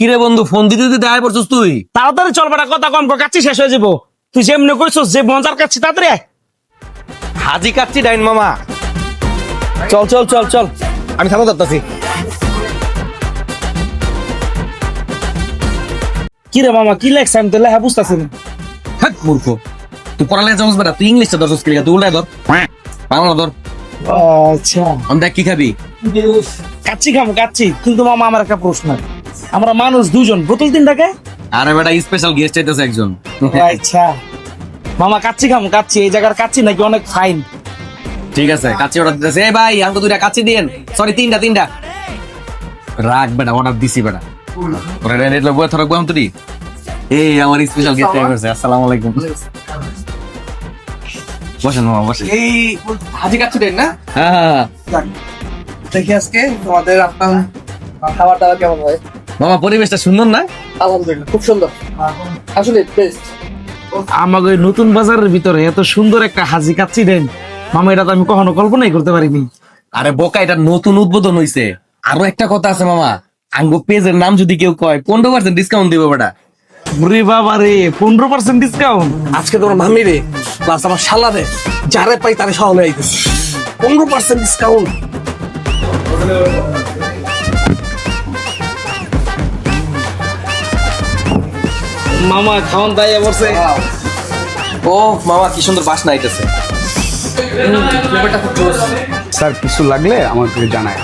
কিরে বন্ধু ফোন দিতে দিতে আয় পড়ছিস তুই? তাড়াতাড়ি চল বেটা কথা কম কর কাচ্চি শেষ হয়ে যাব। তুই যেমনি কইছস যে মজার কাচ্ছি তাড়াতাড়ি আয়। হাজি কাচ্ছি ডাইন মামা। চল চল চল চল। আমি সামনে ধরতাছি। কি রে মামা কি লেখছে? আমি তো লেখা বুঝতেছি না। হাট মূর্খ। তুই পড়ালেখা জানিস বেটা তুই ইংলিশটা ধরছিস কি তুই উল্টায় ধর। বাংলা ধর। আচ্ছা। আমি দেখ কি খাবি? কাচ্চি খামো কাচ্চি কিন্তু মামা আমার একটা প্রশ্ন আমরা মানুষ দুজন। বোতল তিন টাকা আরে বেটা স্পেশাল গেস্ট চাইতেছে একজন। আচ্ছা। মামা কাচ্চি খামো কাচ্চি। এই জায়গার কাচ্চি নাকি অনেক ফাইন ঠিক আছে কাচ্চি অর্ডার দিতেছে। এই ভাই আমাকে দুইটা কাচ্চি দিয়েন। সরি তিনটা তিনটা। রাখ বেটা অর্ডার দিছি বেটা। তোরা রেট লাগবে তোরা গুয়াম তুই এই আমার স্পেশাল গেস্ট এসেছে আসসালামু আলাইকুম। বসেন মামা বসেন। এই হাজি কাচ্ছি দেন না? হ্যাঁ দেখি আজকে তোমাদের আপনার খাবার দাবার কেমন হয়। মামা পরিবেশটা সুন্দর না? আলহামদুলিল্লাহ খুব সুন্দর। আসলে বেস্ট আমাকে ওই নতুন বাজারের ভিতরে এত সুন্দর একটা হাজি কাচ্চি দেন। মামা এটা তো আমি কখনো কল্পনাই করতে পারিনি। আরে বোকা এটা নতুন উদ্বোধন হইছে। আরও একটা কথা আছে মামা আঙ্গো পেজের নাম যদি কেউ কয় পনেরো পার্সেন্ট ডিসকাউন্ট দিব বেটা। রে বাবা রে পনেরো পার্সেন্ট ডিসকাউন্ট আজকে তোমার মামি রে প্লাস আমার শালা রে যারে পাই তারে সহলে আইতেছে। পনেরো পার্সেন্ট ডিসকাউন্ট মামা খাওয়ান তাই বলছে ও মামা কি সুন্দর বাসনা আইতেছে। ব্যাপারটা খুব জোস স্যার কিছু লাগলে আমাকে জানায়।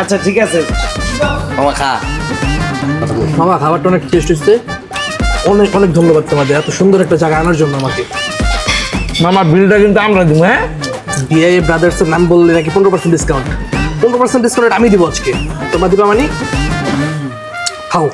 আচ্ছা ঠিক আছে। মামা খা। মামা খাবারটা অনেক টেস্ট হচ্ছে অনেক অনেক ধন্যবাদ তোমাদের। এত সুন্দর একটা জায়গা আনার জন্য আমাকে। মামা বিলটা কিন্তু আমরা দিব হ্যাঁ? বিআই ব্রাদার্স এর নাম বললে নাকি পনেরো পার্সেন্ট ডিসকাউন্ট পনেরো পার্সেন্ট ডিসকাউন্ট আমি দিব আজকে। তোমরা দিবা মানে? খাও।